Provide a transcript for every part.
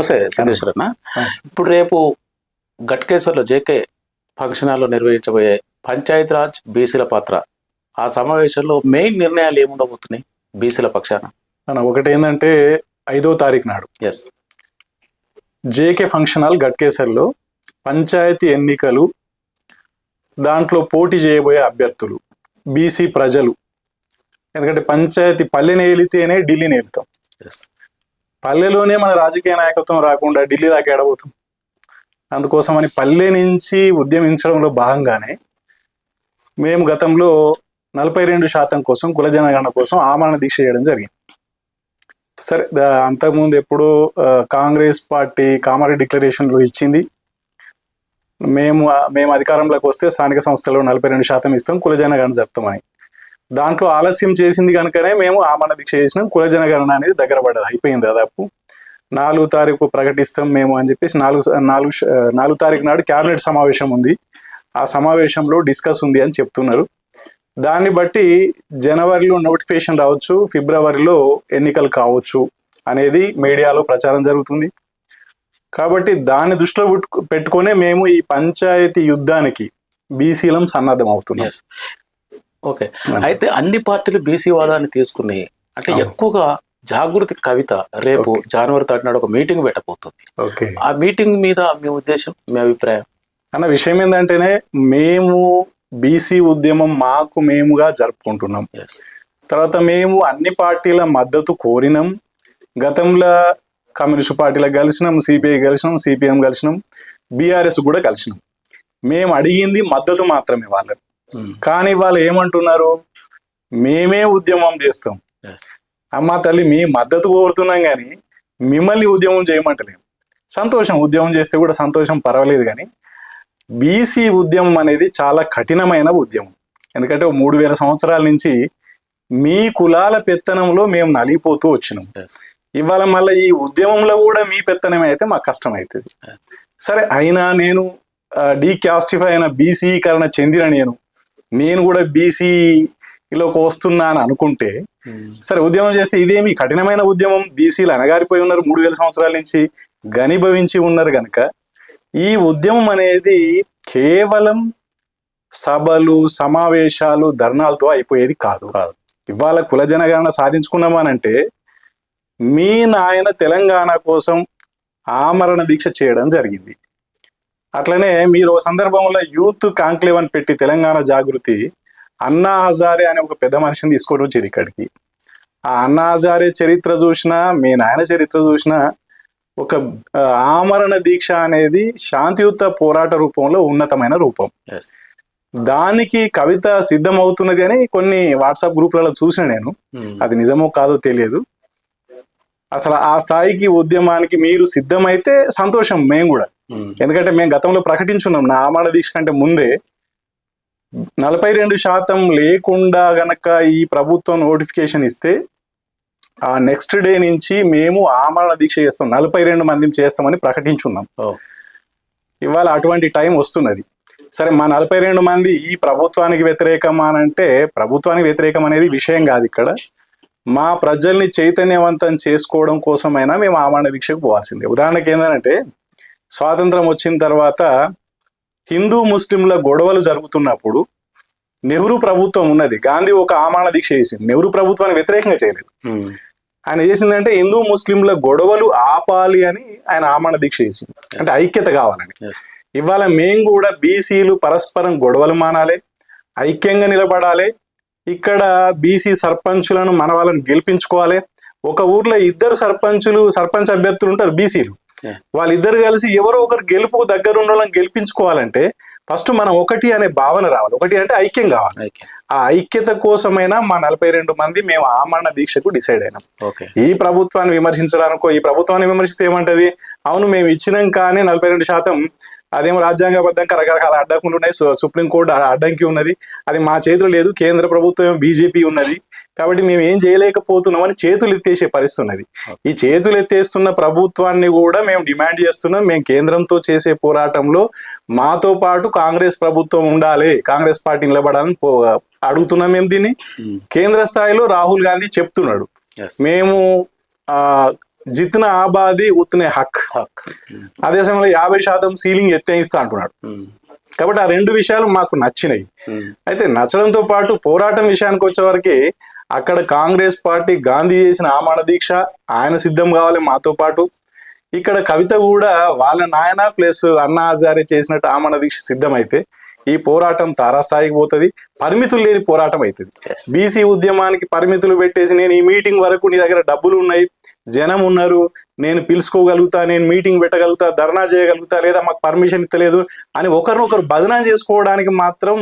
నమస్తే సిద్ధేశ్వర అన్న ఇప్పుడు రేపు గట్కేశ్వర్లో జేకే ఫంక్షన్ హాల్లో నిర్వహించబోయే పంచాయత్ రాజ్ బీసీల పాత్ర. ఆ సమావేశంలో మెయిన్ నిర్ణయాలు ఏముండబోతున్నాయి బీసీల పక్షాన? మన ఒకటి ఏంటంటే ఐదో తారీఖు నాడు S J K function hall గట్కేసర్లో panchayat ఎన్నికలు దాంట్లో పోటీ చేయబోయే అభ్యర్థులు బీసీ ప్రజలు. ఎందుకంటే పంచాయతీ పల్లెని ఏలితేనే ఢిల్లీని ఏలుతాం. పల్లెలోనే మన రాజకీయ నాయకత్వం రాకుండా ఢిల్లీ దాకా ఎడబోతాం అందుకోసమని పల్లె నుంచి ఉద్యమించడంలో భాగంగానే మేము గతంలో నలభై రెండు శాతం కోసం కుల జనగణన కోసం ఆమరణ దీక్ష చేయడం జరిగింది. సరే అంతకుముందు ఎప్పుడో కాంగ్రెస్ పార్టీ కామారెడ్డి డిక్లరేషన్లో ఇచ్చింది. మేము మేము అధికారంలోకి వస్తే స్థానిక సంస్థలో నలభై రెండు శాతం ఇస్తాం కుల జనగణన జరుపుతామని. దాంట్లో ఆలస్యం చేసింది కనుకనే మేము ఆమరణ దీక్ష చేసినాం. కుల జనగణన అనేది దగ్గర పడదు అయిపోయింది దాదాపు. నాలుగు తారీఖు ప్రకటిస్తాం మేము అని చెప్పేసి నాలుగు నాలుగు నాలుగు తారీఖు నాడు క్యాబినెట్ సమావేశం ఉంది. ఆ సమావేశంలో డిస్కస్ ఉంది అని చెప్తున్నారు. దాన్ని బట్టి జనవరిలో నోటిఫికేషన్ రావచ్చు ఫిబ్రవరిలో ఎన్నికలు కావచ్చు అనేది మీడియాలో ప్రచారం జరుగుతుంది. కాబట్టి దాన్ని దృష్టిలో పెట్టుకునే మేము ఈ పంచాయతీ యుద్ధానికి బీసీలం సన్నద్ధం అవుతున్నాం ఓకే. అయితే అన్ని పార్టీలు బీసీ వాదాన్ని తీసుకున్నాయి. అంటే. ఎక్కువగా జాగృతి కవిత రేపు జనవరి థర్డ్ నాడు ఒక మీటింగ్ పెట్టబోతుంది. ఓకే. ఆ మీటింగ్ మీద మీ ఉద్దేశం మీ అభిప్రాయం? అన్న విషయం ఏంటంటేనే మేము బీసీ ఉద్యమం మాకు మేముగా జరుపుకుంటున్నాం. తర్వాత మేము అన్ని పార్టీల మద్దతు కోరినాం. గతంలో కమ్యూనిస్ట్ పార్టీలకు కలిసినాం సిపిఐ కలిసినాం సిపిఎం కలిసినాం బీఆర్ఎస్ కూడా కలిసినాం. మేము అడిగింది మద్దతు మాత్రమే వాళ్ళని కానీ వాళ్ళు ఏమంటున్నారు? మేమే ఉద్యమం చేస్తాం. అమ్మ తల్లి మీ మద్దతు కోరుతున్నాం కానీ మిమ్మల్ని ఉద్యమం చేయమంటలేము సంతోషం ఉద్యమం చేస్తే కూడా సంతోషం పర్వాలేదు కానీ బీసీ ఉద్యమం అనేది చాలా కఠినమైన ఉద్యమం. ఎందుకంటే మూడు వేల సంవత్సరాల నుంచి మీ కులాల పెత్తనంలో మేము నలిగిపోతూ వచ్చినాం. ఇవాళ మళ్ళీ ఈ ఉద్యమంలో కూడా మీ పెత్తనం అయితే మాకు కష్టం అవుతుంది సరే అయినా నేను డీక్యాస్టిఫై అయిన బీసీకరణ చెందిన నేను నేను కూడా బీసీలోకి వస్తున్నా అని అనుకుంటే సరే ఉద్యమం చేస్తే ఇదేమి కఠినమైన ఉద్యమం? బీసీలు అనగారిపోయి ఉన్నారు మూడు వేల సంవత్సరాల నుంచి గనిభవించి ఉన్నారు కనుక ఈ ఉద్యమం అనేది కేవలం సభలు సమావేశాలు ధర్నాలతో అయిపోయేది కాదు. కాదు. ఇవాళ కుల జనగణన సాధించుకున్నామనంటే మీ నాయన తెలంగాణ కోసం ఆమరణ దీక్ష చేయడం జరిగింది. అట్లనే మీరు సందర్భంలో యూత్ కాంక్లేవ్ అని పెట్టి తెలంగాణ జాగృతి అన్నా హజారే అనే ఒక పెద్ద మనిషిని తీసుకొని వచ్చారు ఇక్కడికి. ఆ అన్నా హజారే చరిత్ర చూసినా మీ నాయన చరిత్ర చూసినా ఒక ఆమరణ దీక్ష అనేది శాంతియుత పోరాట రూపంలో ఉన్నతమైన రూపం. దానికి కవిత సిద్ధం అవుతున్నది అని కొన్ని వాట్సాప్ గ్రూపులలో చూసిన నేను. అది నిజమో కాదో తెలియదు. అసలు ఆ స్థాయికి ఉద్యమానికి మీరు సిద్ధమైతే సంతోషం మేము కూడా. ఎందుకంటే మేము గతంలో ప్రకటించున్నాం నా ఆమరణ దీక్ష కంటే ముందే. నలభై రెండు శాతం లేకుండా గనక ఈ ప్రభుత్వం నోటిఫికేషన్ ఇస్తే ఆ నెక్స్ట్ డే నుంచి మేము ఆమరణ దీక్ష చేస్తాం. నలభై రెండు మంది చేస్తామని ప్రకటించున్నాం. ఇవాళ అటువంటి టైం వస్తున్నది. సరే మా నలభై రెండు మంది ఈ ప్రభుత్వానికి వ్యతిరేకం అని అంటే ప్రభుత్వానికి వ్యతిరేకం అనేది విషయం కాదు ఇక్కడ. మా ప్రజల్ని చైతన్యవంతం చేసుకోవడం కోసమైనా మేము ఆమరణ దీక్షకు పోవాల్సిందే. ఉదాహరణకి ఏంటంటే స్వాతంత్రం వచ్చిన తర్వాత హిందూ ముస్లింల గొడవలు జరుగుతున్నప్పుడు నెహ్రూ ప్రభుత్వం ఉన్నది. గాంధీ ఒక ఆమరణ దీక్ష చేసింది నెహ్రూ ప్రభుత్వాన్ని వ్యతిరేకంగా చేయలేదు. ఆయన చేసిందంటే హిందూ ముస్లింల గొడవలు ఆపాలి అని ఆయన ఆమరణ దీక్ష చేసింది అంటే ఐక్యత కావాలని. ఇవాళ మేము కూడా బీసీలు పరస్పరం గొడవలు మానాలి ఐక్యంగా నిలబడాలి ఇక్కడ బీసీ సర్పంచులను మన వాళ్ళని గెలిపించుకోవాలి. ఒక ఊర్లో ఇద్దరు సర్పంచులు సర్పంచ్ అభ్యర్థులు ఉంటారు బీసీలు. వాళ్ళిద్దరు కలిసి ఎవరో ఒకరు గెలుపు దగ్గర ఉన్న వాళ్ళని గెలిపించుకోవాలంటే ఫస్ట్ మనం ఒకటి అనే భావన రావాలి. ఒకటి అంటే ఐక్యం కావాలి. ఆ ఐక్యత కోసమైనా మా నలభై రెండు మంది మేము ఆమరణ దీక్షకు డిసైడ్ అయినాం. ఈ ప్రభుత్వాన్ని విమర్శించడానికో ఈ ప్రభుత్వాన్ని విమర్శిస్తే ఏమంటది? అవును మేము ఇచ్చినాం కానీ నలభై రెండు శాతం అదేమో రాజ్యాంగబద్ధంగా రకరకాల అడ్డంకులు ఉన్నాయి. సుప్రీంకోర్టు అడ్డంకి ఉన్నది. అది మా చేతిలో లేదు. కేంద్ర ప్రభుత్వం బీజేపీ ఉన్నది. కాబట్టి మేము ఏం చేయలేకపోతున్నామని చేతులు ఎత్తేసే పరిస్థితి ఉన్నది. ఈ చేతులు ఎత్తేస్తున్న ప్రభుత్వాన్ని కూడా మేము డిమాండ్ చేస్తున్నాం. మేము కేంద్రంతో చేసే పోరాటంలో మాతో పాటు కాంగ్రెస్ ప్రభుత్వం ఉండాలి. కాంగ్రెస్ పార్టీ నిలబడాలని పో- అడుగుతున్నాం మేము దీన్ని. కేంద్ర స్థాయిలో రాహుల్ గాంధీ చెప్తున్నాడు. మేము ఆ, జిత్న ఆబాది ఉత్నే హక్. హక్. అదే సమయంలో యాభై శాతం సీలింగ్ ఎత్తేయిస్తా అంటున్నాడు. కాబట్టి ఆ రెండు విషయాలు మాకు నచ్చినాయి. అయితే నచ్చడంతో పాటు పోరాటం విషయానికి వచ్చేవరకు అక్కడ కాంగ్రెస్ పార్టీ గాంధీ చేసిన ఆమాడ దీక్ష ఆయన సిద్ధం కావాలి మాతో పాటు. ఇక్కడ కవిత కూడా వాళ్ళ నాయన ప్లస్ అన్నా హజారే చేసినట్టు ఆమాడ దీక్ష సిద్ధమైతే ఈ పోరాటం తారాస్థాయికి పోతుంది. పరిమితులు లేని పోరాటం అవుతుంది. బీసీ ఉద్యమానికి పరిమితులు పెట్టేసి నేను ఈ మీటింగ్ వరకు నీ దగ్గర డబ్బులు ఉన్నాయి. జనం ఉన్నారు. నేను పిలుచుకోగలుగుతా నేను మీటింగ్ పెట్టగలుగుతా ధర్నా చేయగలుగుతా లేదా మాకు పర్మిషన్ ఇస్తలేదు అని ఒకరినొకరు బదనాం చేసుకోవడానికి మాత్రం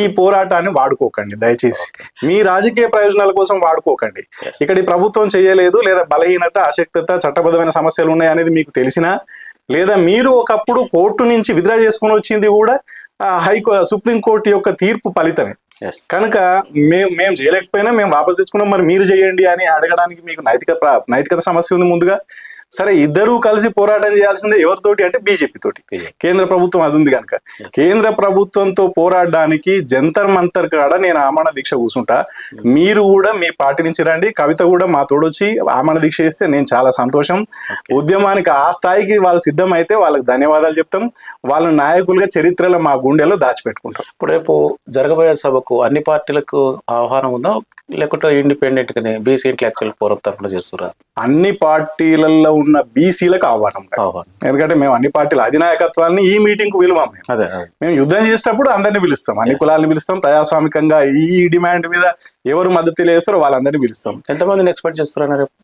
ఈ పోరాటాన్ని వాడుకోకండి దయచేసి. మీ రాజకీయ ప్రయోజనాల కోసం వాడుకోకండి. ఇక్కడ ఈ ప్రభుత్వం చేయలేదు లేదా బలహీనత అశక్తత చట్టబద్ధమైన సమస్యలు ఉన్నాయి అనేది మీకు తెలిసినా లేదా మీరు ఒకప్పుడు కోర్టు నుంచి విత్డ్రా చేసుకుని వచ్చింది కూడా హైకో సుప్రీం కోర్టు యొక్క తీర్పు ఫలితమే. కనుక మేము మేము చేయలేకపోయినా మేము వాపస్ తెచ్చుకున్నాం మరి మీరు చేయండి అని అడగడానికి మీకు నైతిక ప్ర- నైతికత సమస్య ఉంది ముందుగా సరే ఇద్దరూ కలిసి పోరాటం చేయాల్సిందే ఎవరితోటి అంటే బీజేపీ తోటి. కేంద్ర ప్రభుత్వం అది ఉంది కనుక. కేంద్ర ప్రభుత్వంతో పోరాడడానికి జంతర్ మంతర్ కాడ నేను ఆమరణ దీక్ష కూర్చుంటా. మీరు కూడా మీ పార్టీ నుంచి రండి. కవిత కూడా మా తోడొచ్చి ఆమరణ దీక్ష చేస్తే నేను చాలా సంతోషం. ఉద్యమానికి ఆ స్థాయికి వాళ్ళు సిద్ధమైతే వాళ్ళకి ధన్యవాదాలు చెప్తాం. వాళ్ళ నాయకులుగా చరిత్రలో మా గుండెలో దాచిపెట్టుకుంటాం. ఇప్పుడు రేపు జరగబోయే సభకు అన్ని పార్టీలకు ఆహ్వానం ఉందా? లేకుంటే ఇండిపెండెంట్ గానే బీసీ ఇంటలెక్చువల్ ఫోరం తరఫున చేస్తురా? అన్ని పార్టీలలో ఉన్న బీసీలకు ఆహ్వానం. ఎందుకంటే మేము అన్ని పార్టీల అధినాయకత్వాన్ని ఈ మీటింగ్కు పిలువాం మేము. అదే అదే. మేము యుద్ధం చేసేటప్పుడు అందరిని పిలుస్తాం. అన్ని కులాలను పిలుస్తాం. ప్రజాస్వామికంగా ఈ డిమాండ్ మీద ఎవరు మద్దతు తెలియజేస్తారో వాళ్ళందరినీ పిలుస్తాం. ఎంతమందిని ఎక్స్పెక్ట్ చేస్తున్నా రేపు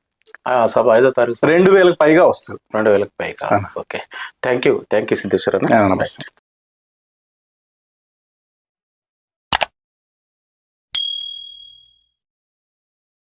ఆ సభ ఐదో తారీఖు రెండు వేలకు పైగా వస్తారు. రెండు వేలకు పైగా okay. Thank you thank you Siddheshwara నమస్తే.